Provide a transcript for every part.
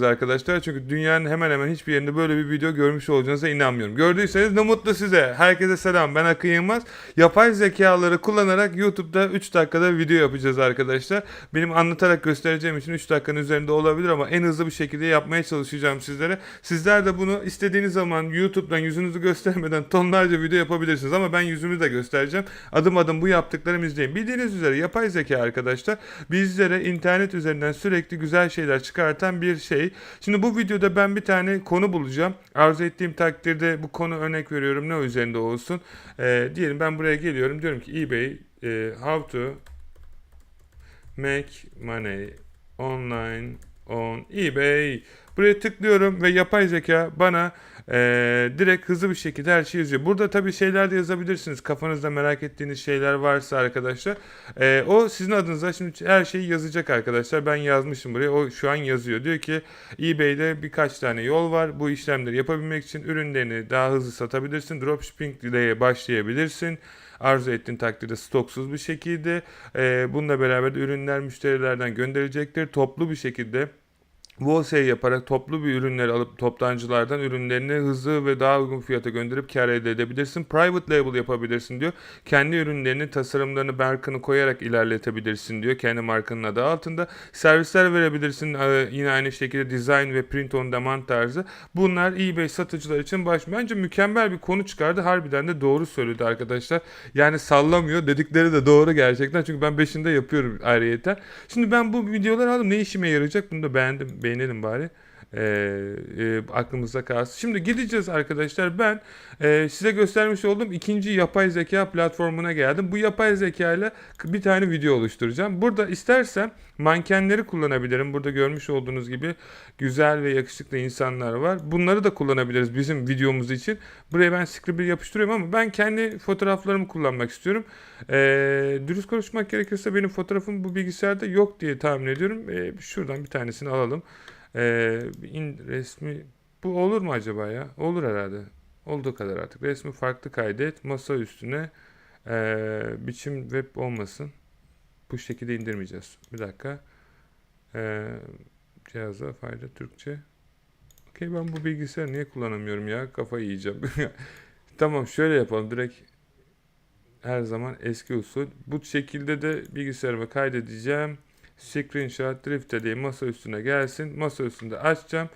arkadaşlar. Çünkü dünyanın hemen hemen hiçbir yerinde böyle bir video görmüş olacağınıza inanmıyorum. Gördüyseniz ne mutlu size. Herkese selam. Ben Akın Yılmaz. Yapay zekaları kullanarak YouTube'da 3 dakikada video yapacağız arkadaşlar. Benim anlatarak göstereceğim için 3 dakikanın üzerinde olabilir ama en hızlı bir şekilde yapmaya çalışacağım sizlere. Sizler de bunu istediğiniz zaman YouTube'dan yüzünüzü göstermeden tonlarca video yapabilirsiniz ama ben yüzümü de göstereceğim. Adım adım bu yaptıklarımı izleyin. Bildiğiniz üzere yapay zeka arkadaşlar bizlere internet üzerinden sürekli güzel şeyler çıkartan bir şey. Şimdi bu videoda ben bir tane konu bulacağım. Arzu ettiğim takdirde bu konu örnek veriyorum ne üzerinde olsun. Ee, diyelim ben buraya geliyorum diyorum ki eBay e, how to make money online on eBay. Buraya tıklıyorum ve yapay zeka bana eee, direkt hızlı bir şekilde her şeyi yazıyor. Burada tabii şeyler de yazabilirsiniz. Kafanızda merak ettiğiniz şeyler varsa arkadaşlar. Eee, o sizin adınıza şimdi her şeyi yazacak arkadaşlar. Ben yazmışım buraya. O şu an yazıyor. Diyor ki eBay'de birkaç tane yol var. Bu işlemleri yapabilmek için ürünlerini daha hızlı satabilirsin. Dropshipping ile başlayabilirsin arzu ettiğin takdirde stoksuz bir şekilde e, bununla beraber de ürünler müşterilerden gönderilecektir. Toplu bir şekilde wholesale yaparak toplu bir ürünleri alıp toptancılardan ürünlerini hızlı ve daha uygun fiyata gönderip kar elde edebilirsin. Private label yapabilirsin diyor. Kendi ürünlerini, tasarımlarını, markanı koyarak ilerletebilirsin diyor. Kendi markanın adı altında. Servisler verebilirsin. Ee, yine aynı şekilde design ve print on demand tarzı. Bunlar eBay satıcılar için baş. Bence mükemmel bir konu çıkardı. Harbiden de doğru söyledi arkadaşlar. Yani sallamıyor. Dedikleri de doğru gerçekten. Çünkü ben beşinde yapıyorum ayrıyeten. Şimdi ben bu videoları aldım. Ne işime yarayacak? Bunu da beğendim. Beğenelim bari. Ee, e, aklımızda kalsın. Şimdi gideceğiz arkadaşlar. Ben e, size göstermiş olduğum ikinci yapay zeka platformuna geldim. Bu yapay zeka ile bir tane video oluşturacağım. Burada istersem mankenleri kullanabilirim. Burada görmüş olduğunuz gibi güzel ve yakışıklı insanlar var. Bunları da kullanabiliriz bizim videomuz için. Buraya ben scribble'i yapıştırıyorum ama ben kendi fotoğraflarımı kullanmak istiyorum. Ee, dürüst konuşmak gerekirse benim fotoğrafım bu bilgisayarda yok diye tahmin ediyorum. Ee, şuradan bir tanesini alalım. Ee, in, resmi bu olur mu acaba ya? Olur herhalde. Olduğu kadar artık. Resmi farklı kaydet. Masa üstüne ee, biçim web olmasın. Bu şekilde indirmeyeceğiz. Bir dakika. Ee, cihaza fayda Türkçe. Okey ben bu bilgisayarı niye kullanamıyorum ya? Kafayı yiyeceğim. tamam şöyle yapalım. Direkt her zaman eski usul. Bu şekilde de bilgisayarıma kaydedeceğim. Screenshot drift dediğim masa üstüne gelsin. Masa üstünde açacağım.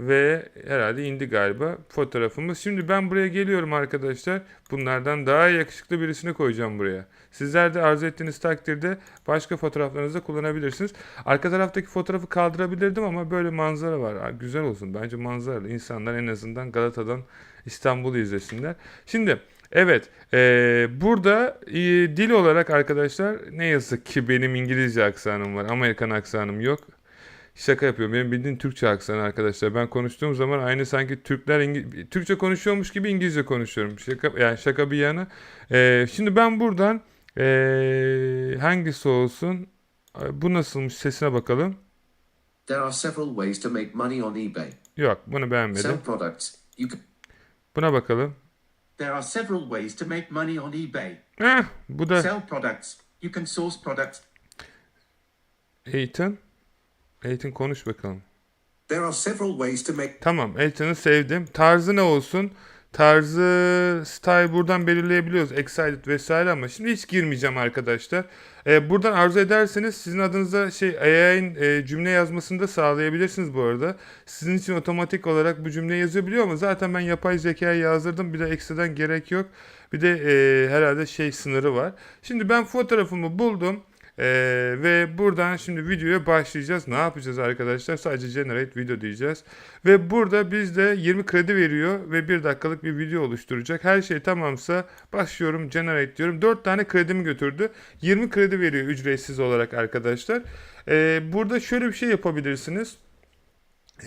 Ve herhalde indi galiba fotoğrafımız. Şimdi ben buraya geliyorum arkadaşlar. Bunlardan daha yakışıklı birisini koyacağım buraya. Sizler de arzu ettiğiniz takdirde başka fotoğraflarınızda kullanabilirsiniz. Arka taraftaki fotoğrafı kaldırabilirdim ama böyle manzara var. Güzel olsun. Bence manzaralı. İnsanlar en azından Galata'dan İstanbul'u izlesinler. Şimdi Evet, eee, burada eee, dil olarak arkadaşlar ne yazık ki benim İngilizce aksanım var, Amerikan aksanım yok. Şaka yapıyorum. Benim bildiğim Türkçe aksanı arkadaşlar. Ben konuştuğum zaman aynı sanki Türkler İngi- Türkçe konuşuyormuş gibi İngilizce konuşuyorum. Şaka yani şaka bir yana. Eee, şimdi ben buradan eee, hangisi olsun? Bu nasılmış? Sesine bakalım. There are several ways to make money on eBay. Yok, bunu beğenmedim. Sell products. You can. Buna bakalım. There are several ways to make money on eBay. Eh, bu da Sell products. You can source products. Ethan. Ethan konuş bakalım. There are several ways to make. Tamam, Elton'u sevdim. Tarzı ne olsun? Tarzı, style buradan belirleyebiliyoruz. Excited vesaire ama şimdi hiç girmeyeceğim arkadaşlar. Ee, buradan arzu ederseniz sizin adınıza şey AI'nin e, cümle yazmasını da sağlayabilirsiniz bu arada. Sizin için otomatik olarak bu cümleyi yazabiliyor ama zaten ben yapay zekaya yazdırdım. Bir de ekstradan gerek yok. Bir de e, herhalde şey sınırı var. Şimdi ben fotoğrafımı buldum. Ee, ve buradan şimdi videoya başlayacağız. Ne yapacağız arkadaşlar? Sadece generate video diyeceğiz. Ve burada bizde 20 kredi veriyor ve 1 dakikalık bir video oluşturacak. Her şey tamamsa başlıyorum generate diyorum. 4 tane kredimi götürdü. 20 kredi veriyor ücretsiz olarak arkadaşlar. Ee, burada şöyle bir şey yapabilirsiniz.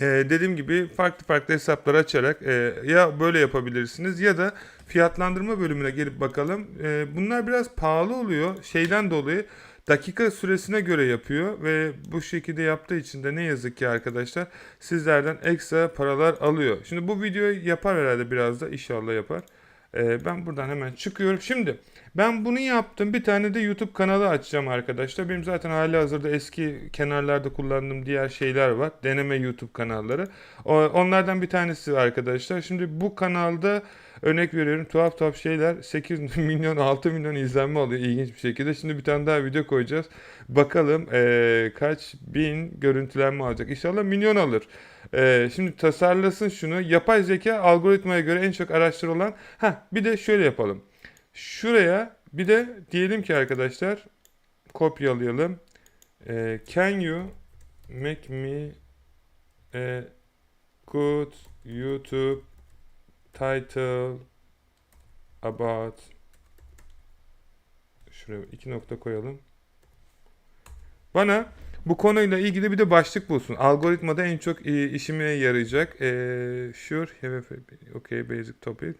Ee, dediğim gibi farklı farklı hesaplar açarak e, ya böyle yapabilirsiniz ya da fiyatlandırma bölümüne gelip bakalım. Ee, bunlar biraz pahalı oluyor şeyden dolayı dakika süresine göre yapıyor ve bu şekilde yaptığı için de ne yazık ki arkadaşlar sizlerden ekstra paralar alıyor. Şimdi bu videoyu yapar herhalde biraz da inşallah yapar. Ee, ben buradan hemen çıkıyorum. Şimdi Ben bunu yaptım. Bir tane de YouTube kanalı açacağım arkadaşlar. Benim zaten hali hazırda eski kenarlarda kullandığım diğer şeyler var. Deneme YouTube kanalları. Onlardan bir tanesi arkadaşlar. Şimdi bu kanalda örnek veriyorum tuhaf tuhaf şeyler 8 milyon 6 milyon izlenme alıyor ilginç bir şekilde. Şimdi bir tane daha video koyacağız. Bakalım eee, kaç bin görüntülenme alacak. İnşallah milyon alır. Eee, şimdi tasarlasın şunu. Yapay zeka algoritmaya göre en çok araştırılan. Ha bir de şöyle yapalım. Şuraya bir de diyelim ki arkadaşlar kopyalayalım. Eee, can you make me a good YouTube title about şuraya iki nokta koyalım. Bana bu konuyla ilgili bir de başlık bulsun. Algoritmada en çok e, işime yarayacak. E, sure, have okay, basic topic.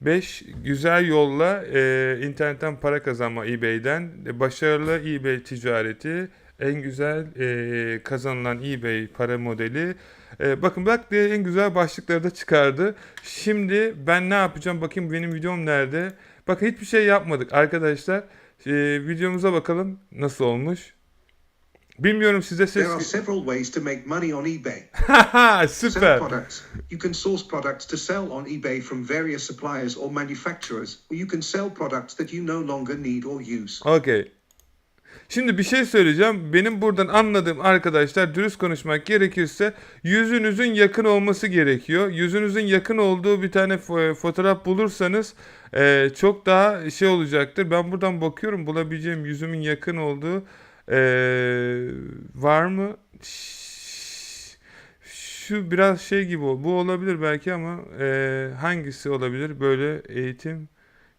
5 güzel yolla e, internetten para kazanma eBay'den. E, başarılı eBay ticareti. En güzel e, kazanılan eBay para modeli. E, bakın bak diye en güzel başlıkları da çıkardı. Şimdi ben ne yapacağım? Bakayım benim videom nerede? Bakın hiçbir şey yapmadık arkadaşlar. E, videomuza bakalım nasıl olmuş. Bilmiyorum size There are ses... several ways to make money on eBay. Haha Sell süper. products. You can source products to sell on eBay from various suppliers or manufacturers, or you can sell products that you no longer need or use. Okey. Şimdi bir şey söyleyeceğim. Benim buradan anladığım arkadaşlar dürüst konuşmak gerekirse yüzünüzün yakın olması gerekiyor. Yüzünüzün yakın olduğu bir tane fo- fotoğraf bulursanız e, çok daha şey olacaktır. Ben buradan bakıyorum bulabileceğim yüzümün yakın olduğu e, var mı? Şu biraz şey gibi o. Bu olabilir belki ama e, hangisi olabilir? Böyle eğitim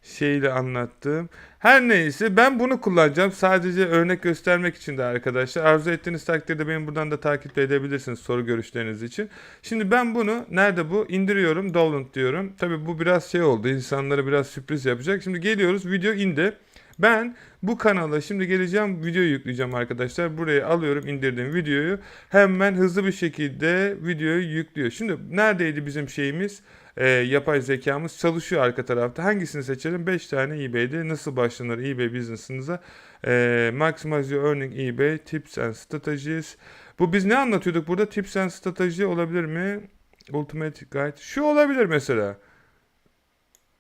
şeyle anlattığım. Her neyse ben bunu kullanacağım. Sadece örnek göstermek için de arkadaşlar. Arzu ettiğiniz takdirde beni buradan da takip edebilirsiniz soru görüşleriniz için. Şimdi ben bunu nerede bu? İndiriyorum. Download diyorum. Tabi bu biraz şey oldu. İnsanlara biraz sürpriz yapacak. Şimdi geliyoruz. Video indi. Ben bu kanala şimdi geleceğim video yükleyeceğim arkadaşlar. Buraya alıyorum indirdiğim videoyu. Hemen hızlı bir şekilde videoyu yüklüyor. Şimdi neredeydi bizim şeyimiz? Ee, yapay zekamız çalışıyor arka tarafta. Hangisini seçelim? 5 tane eBay'de nasıl başlanır eBay business'ınıza? Ee, maximize your earning eBay tips and strategies. Bu biz ne anlatıyorduk burada? Tips and strateji olabilir mi? Ultimate guide. Şu olabilir mesela.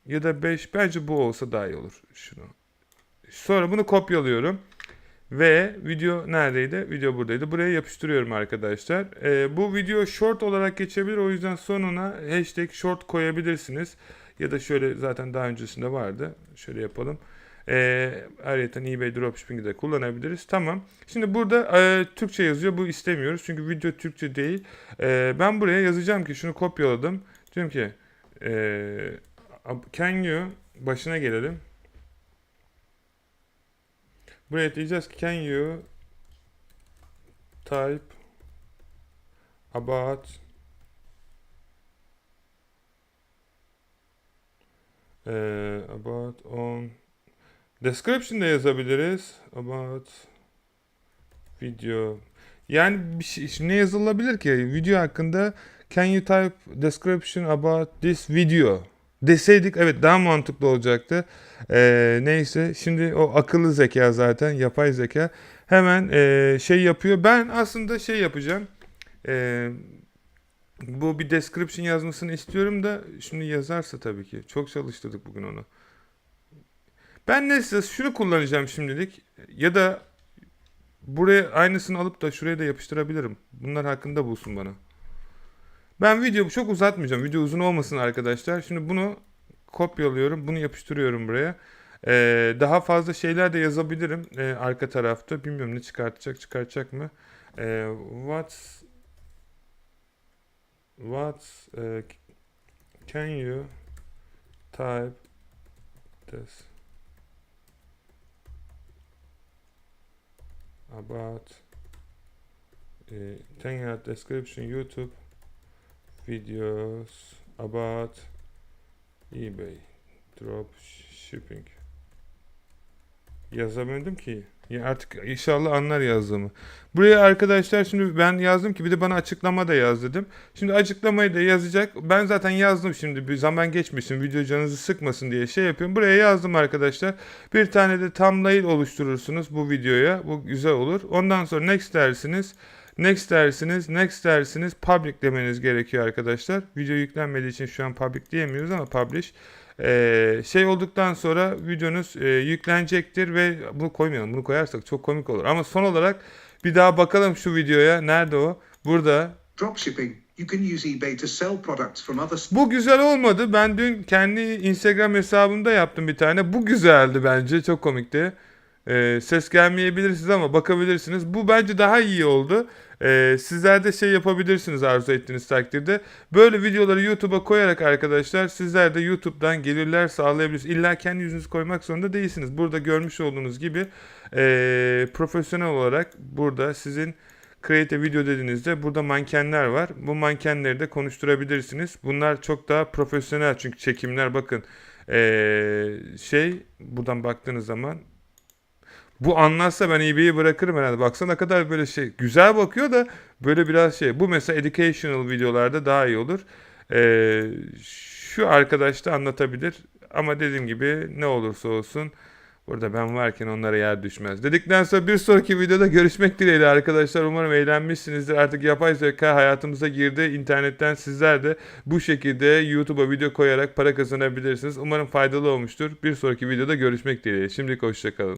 Ya da 5 bence bu olsa daha iyi olur. Şunu. Sonra bunu kopyalıyorum. Ve video neredeydi? Video buradaydı. Buraya yapıştırıyorum arkadaşlar. Ee, bu video short olarak geçebilir. O yüzden sonuna hashtag short koyabilirsiniz. Ya da şöyle zaten daha öncesinde vardı. Şöyle yapalım. Ee, ayrıca eBay Dropshipping'i de kullanabiliriz. Tamam. Şimdi burada e, Türkçe yazıyor. Bu istemiyoruz. Çünkü video Türkçe değil. Ee, ben buraya yazacağım ki şunu kopyaladım. Diyorum ki e, can you başına gelelim. Buraya diyeceğiz ki can you type about eee, about on description de yazabiliriz. About video. Yani bir şey, ne yazılabilir ki? Video hakkında can you type description about this video deseydik evet daha mantıklı olacaktı. Ee, neyse şimdi o akıllı zeka zaten yapay zeka hemen ee, şey yapıyor. Ben aslında şey yapacağım. Ee, bu bir description yazmasını istiyorum da şimdi yazarsa tabii ki. Çok çalıştırdık bugün onu. Ben neyse şunu kullanacağım şimdilik ya da buraya aynısını alıp da şuraya da yapıştırabilirim. Bunlar hakkında bulsun bana. Ben videoyu çok uzatmayacağım. Video uzun olmasın arkadaşlar. Şimdi bunu kopyalıyorum. Bunu yapıştırıyorum buraya. Ee, daha fazla şeyler de yazabilirim ee, arka tarafta. Bilmiyorum ne çıkartacak çıkartacak mı? Ee, what's what's e, can you type this about add description YouTube videos about eBay drop shipping. Yazabildim ki. Ya artık inşallah anlar yazdığımı. Buraya arkadaşlar şimdi ben yazdım ki bir de bana açıklama da yaz dedim. Şimdi açıklamayı da yazacak. Ben zaten yazdım şimdi bir zaman geçmesin video canınızı sıkmasın diye şey yapıyorum. Buraya yazdım arkadaşlar. Bir tane de thumbnail oluşturursunuz bu videoya. Bu güzel olur. Ondan sonra next dersiniz. Next dersiniz, next dersiniz, public demeniz gerekiyor arkadaşlar. Video yüklenmediği için şu an public diyemiyoruz ama publish. Ee, şey olduktan sonra videonuz e, yüklenecektir ve bunu koymayalım. Bunu koyarsak çok komik olur. Ama son olarak bir daha bakalım şu videoya. Nerede o? Burada. Dropshipping. You can use eBay to sell products from other Bu güzel olmadı. Ben dün kendi Instagram hesabımda yaptım bir tane. Bu güzeldi bence. Çok komikti. Ee, ses gelmeyebilir size ama bakabilirsiniz. Bu bence daha iyi oldu. Ee, sizler de şey yapabilirsiniz arzu ettiğiniz takdirde. Böyle videoları YouTube'a koyarak arkadaşlar sizler de YouTube'dan gelirler sağlayabilirsiniz. İlla kendi yüzünüzü koymak zorunda değilsiniz. Burada görmüş olduğunuz gibi ee, profesyonel olarak burada sizin Create a video dediğinizde burada mankenler var. Bu mankenleri de konuşturabilirsiniz. Bunlar çok daha profesyonel çünkü çekimler bakın ee, şey buradan baktığınız zaman bu anlatsa ben eBay'i bırakırım herhalde. Baksana kadar böyle şey güzel bakıyor da böyle biraz şey. Bu mesela educational videolarda daha iyi olur. Ee, şu arkadaş da anlatabilir. Ama dediğim gibi ne olursa olsun burada ben varken onlara yer düşmez. Dedikten sonra bir sonraki videoda görüşmek dileğiyle arkadaşlar. Umarım eğlenmişsinizdir. Artık yapay zeka hayatımıza girdi. İnternetten sizler de bu şekilde YouTube'a video koyarak para kazanabilirsiniz. Umarım faydalı olmuştur. Bir sonraki videoda görüşmek dileğiyle. Şimdilik hoşçakalın.